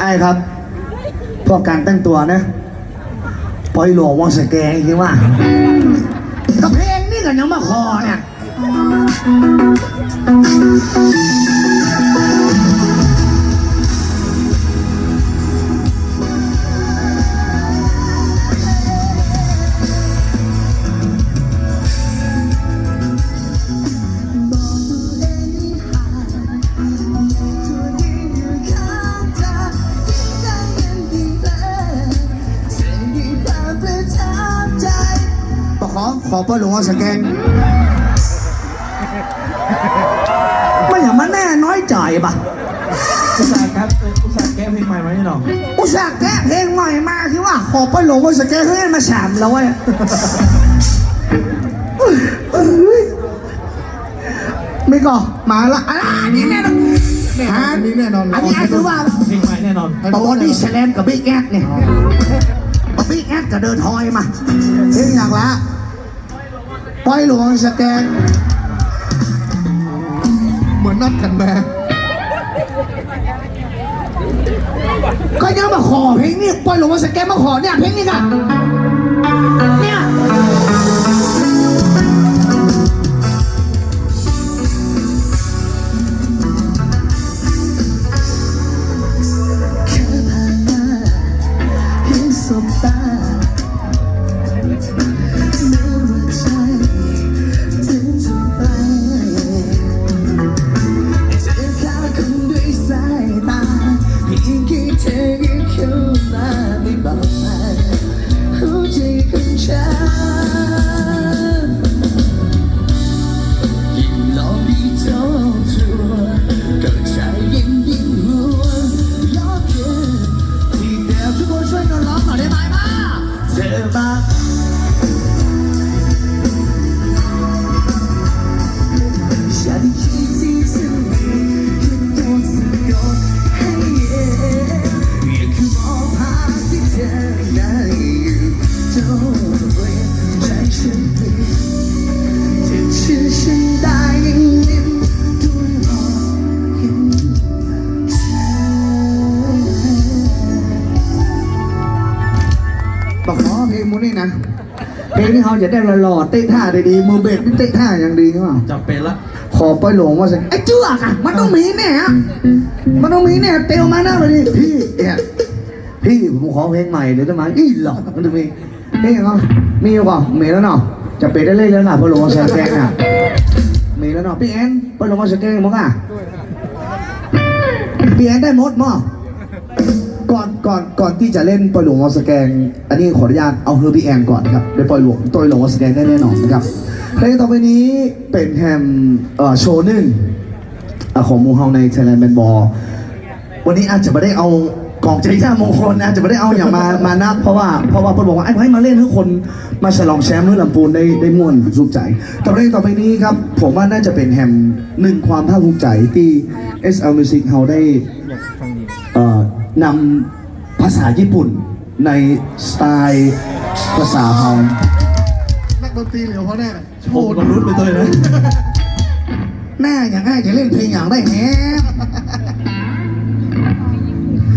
ไอ้ครับพวกการแต่งตัวนะปล่อยหลวงวงสแกงคิดว่าก็เพลงนี่กันยังมาคอเนี่ย ขอขอปล่อยหลวงวงสแกงไม่อย่างมันแน่น้อยใจปะอุตส่าห์ครับอุตส่าห์แก้เพลงใหม่มาให้หน่องอุตส่าห์แกะเพลงใหม่มาคิดว่า ขอปล่อยหลวงวงสแกงเฮ้ยมาสามแล้วเว้ยไม่ก็มาละอะอันนี้แน่นอนอันนี้แน่นอนอันนี้ไอ้คือว่าเพลงใหม่แน่นอนบอดี้แสลมกับบิ๊กแอดเนี่ยบิ๊กแอดกับเดินทอยมาเพลงอย่างละ ปล่อยหลวงสแกน เหมือนนัดกันแม่ก็ยังมาขอเพลงนี้ปล่อยหลวงสแกนมาขอเนี่ยเพลงนี้กัน เข้ามาไม่บอกมาหัวใจของฉัน ฉันเปลี่ยนเธอเชื่อฉันได้ยิ่งนิ่มด้วยรอยยิ้มเธอบอกขอเพลงมูนี่นะ เพลงที่เขาจะได้หล่อๆเตะท่าได้ดีมือเบสนี่เตะท่าอย่างดีใช่ไหมจำเป็นละ ขอปล่อยหลวงว่าสิไอ้เจือกอะมันต้องมีแน่อะมันต้องมีแน่เตียวมาหน้าไปดิพี่เนี่ยพี่ผมขอเพลงใหม่เดี๋ยวจะมาอีหลอกมันจะมี เพลงเหรอมีหรือเปล่ามีแล้วเนาะจะเปิดได้เลยแล้วล่ะเพราะหลวงว่าสแกงอะมีแล้วเนาะพี่แอนปล่อยหลวงว่าสแกงมั้งอะพี่แอนได้หมดมั้งก่อนก่อนก่อนที่จะเล่นปล่อยหลวงว่าสแกง อันนี้ขออนุญาตเอาเฮอร์พี่แอนก่อนนะครับเดี๋ยวปล่อยหลวงตัวหลวงว่าสแกงได้แน่นอนนะครับเพลงต่อไปนี้เป็นแฮมเอ่อโชว์หนึ่งอะของมูเฮาใน Thailand Band Ball วันนี้อาจจะไม่ได้เอา กองใจย่ามงคลอาจจะไม่ได้เอาอย่างมามานับเพราะว่าเพราะว่าเพิ่นบอกว่าไอ้ให้มาเล่นให้คนมาฉลองแชมป์เมื่อลำพูนได้ได้ม่วนสุขใจต่อไปต่อไปนี้ครับ ผมว่าน่าจะเป็นแฮมหนึ่งความภาคภูมิใจที่ SL Music เฮาได้เอ่อนำภาษาญี่ปุ่นในสไตล์ภาษาเฮานักดนตรีเหลียวเขาแน่โอ้โหต้องรุ้นไปตัวเลยนะแม่อย่างง่ายจะเล่นเพลงอย่างได้แฮะ